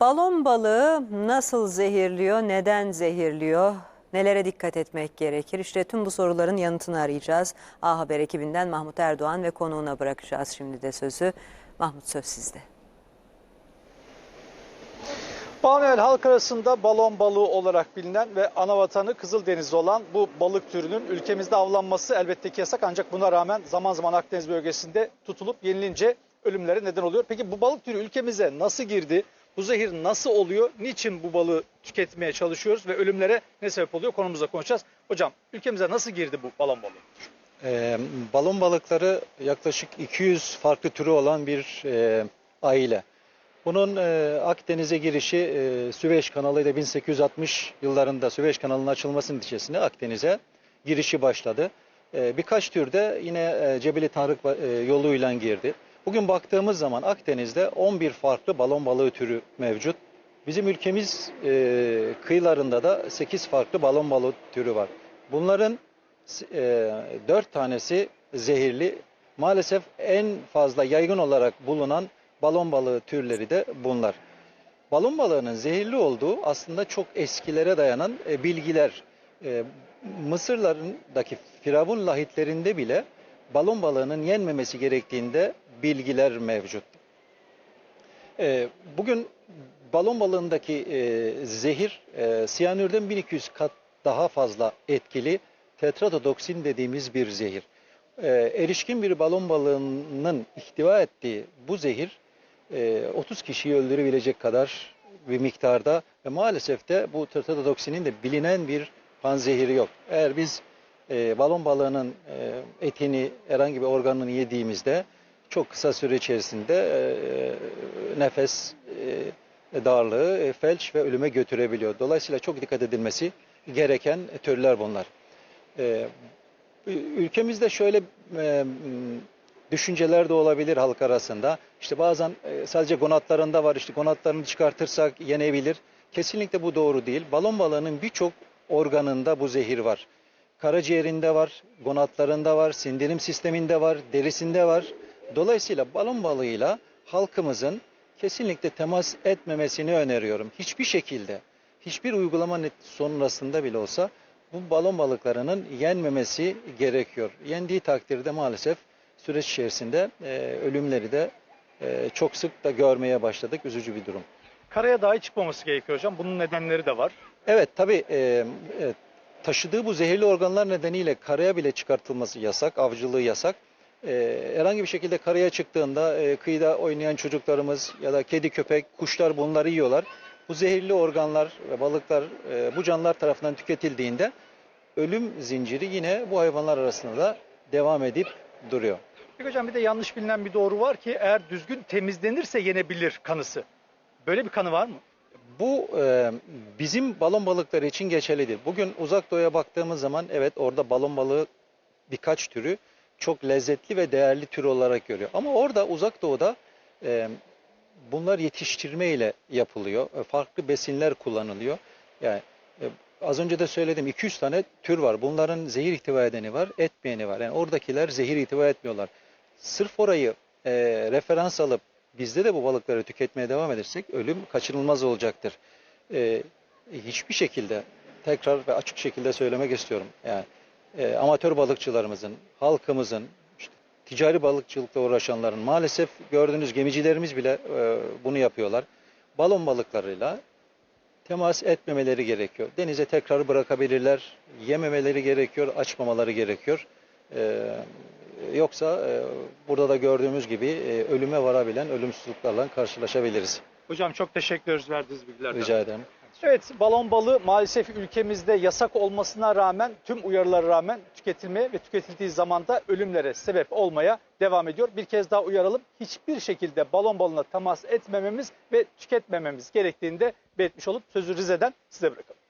Balon balığı nasıl zehirliyor, neden zehirliyor, nelere dikkat etmek gerekir? İşte tüm bu soruların yanıtını arayacağız. A Haber ekibinden Mahmut Erdoğan ve konuğuna bırakacağız şimdi de sözü. Mahmut söz sizde. Manuel halk arasında balon balığı olarak bilinen ve ana vatanı Kızıldeniz'de olan bu balık türünün ülkemizde avlanması elbette ki yasak ancak buna rağmen zaman zaman Akdeniz bölgesinde tutulup yenilince ölümlere neden oluyor. Peki bu balık türü ülkemize nasıl girdi? Bu zehir nasıl oluyor? Niçin bu balığı tüketmeye çalışıyoruz ve ölümlere ne sebep oluyor? Konumuzda konuşacağız. Hocam ülkemize nasıl girdi bu balon balığı? Ee, balon balıkları yaklaşık 200 farklı türü olan bir e, aile. Bunun e, Akdeniz'e girişi e, Süveyş Kanalı ile 1860 yıllarında Süveyş Kanalı'nın açılması neticesinde Akdeniz'e girişi başladı. E, birkaç tür de yine e, Cebeli Tarık e, yoluyla girdi. Bugün baktığımız zaman Akdeniz'de 11 farklı balon balığı türü mevcut. Bizim ülkemiz e, kıyılarında da 8 farklı balon balığı türü var. Bunların e, 4 tanesi zehirli. Maalesef en fazla yaygın olarak bulunan balon balığı türleri de bunlar. Balon balığının zehirli olduğu aslında çok eskilere dayanan e, bilgiler. E, Mısırlarındaki firavun lahitlerinde bile balon balığının yenmemesi gerektiğinde bilgiler mevcut. E, bugün balon balığındaki e, zehir e, siyanürden 1200 kat daha fazla etkili tetradotoksin dediğimiz bir zehir. E, erişkin bir balon balığının ihtiva ettiği bu zehir e, 30 kişiyi öldürebilecek kadar bir miktarda ve maalesef de bu tetrodotoksinin de bilinen bir panzehiri yok. Eğer biz e, balon balığının e, etini herhangi bir organını yediğimizde çok kısa süre içerisinde e, nefes e, darlığı, e, felç ve ölüme götürebiliyor. Dolayısıyla çok dikkat edilmesi gereken türler bunlar. E, ülkemizde şöyle e, düşünceler de olabilir halk arasında. İşte bazen e, sadece gonatlarında var. İşte gonatlarını çıkartırsak yenebilir. Kesinlikle bu doğru değil. Balon balığının birçok organında bu zehir var. Karaciğerinde var, gonatlarında var, sindirim sisteminde var, derisinde var. Dolayısıyla balon balığıyla halkımızın kesinlikle temas etmemesini öneriyorum. Hiçbir şekilde, hiçbir uygulama sonrasında bile olsa bu balon balıklarının yenmemesi gerekiyor. Yendiği takdirde maalesef süreç içerisinde e, ölümleri de e, çok sık da görmeye başladık. Üzücü bir durum. Karaya dahi çıkmaması gerekiyor hocam. Bunun nedenleri de var. Evet tabii e, e, taşıdığı bu zehirli organlar nedeniyle karaya bile çıkartılması yasak, avcılığı yasak. E, herhangi bir şekilde karaya çıktığında e, kıyıda oynayan çocuklarımız ya da kedi, köpek, kuşlar bunları yiyorlar. Bu zehirli organlar ve balıklar e, bu canlılar tarafından tüketildiğinde ölüm zinciri yine bu hayvanlar arasında da devam edip duruyor. Peki hocam bir de yanlış bilinen bir doğru var ki eğer düzgün temizlenirse yenebilir kanısı. Böyle bir kanı var mı? Bu e, bizim balon balıkları için geçerlidir. Bugün uzak doğuya baktığımız zaman evet orada balon balığı birkaç türü çok lezzetli ve değerli tür olarak görüyor. Ama orada uzak doğuda e, bunlar yetiştirme ile yapılıyor. E, farklı besinler kullanılıyor. Yani e, az önce de söyledim 200 tane tür var. Bunların zehir ihtiva edeni var, etmeyeni var. Yani oradakiler zehir ihtiva etmiyorlar. Sırf orayı e, referans alıp bizde de bu balıkları tüketmeye devam edersek ölüm kaçınılmaz olacaktır. E, hiçbir şekilde tekrar ve açık şekilde söylemek istiyorum. Yani e, amatör balıkçılarımızın, halkımızın, işte, ticari balıkçılıkla uğraşanların maalesef gördüğünüz gemicilerimiz bile e, bunu yapıyorlar. Balon balıklarıyla temas etmemeleri gerekiyor. Denize tekrar bırakabilirler, yememeleri gerekiyor, açmamaları gerekiyor. E, yoksa e, burada da gördüğümüz gibi e, ölüme varabilen ölümsüzlüklerle karşılaşabiliriz. Hocam çok teşekkür ederiz verdiğiniz bilgilerden. Rica ederim. Evet balon balığı maalesef ülkemizde yasak olmasına rağmen tüm uyarılara rağmen tüketilmeye ve tüketildiği zaman da ölümlere sebep olmaya devam ediyor. Bir kez daha uyaralım hiçbir şekilde balon balığına temas etmememiz ve tüketmememiz gerektiğini de belirtmiş olup sözü Rize'den size bırakalım.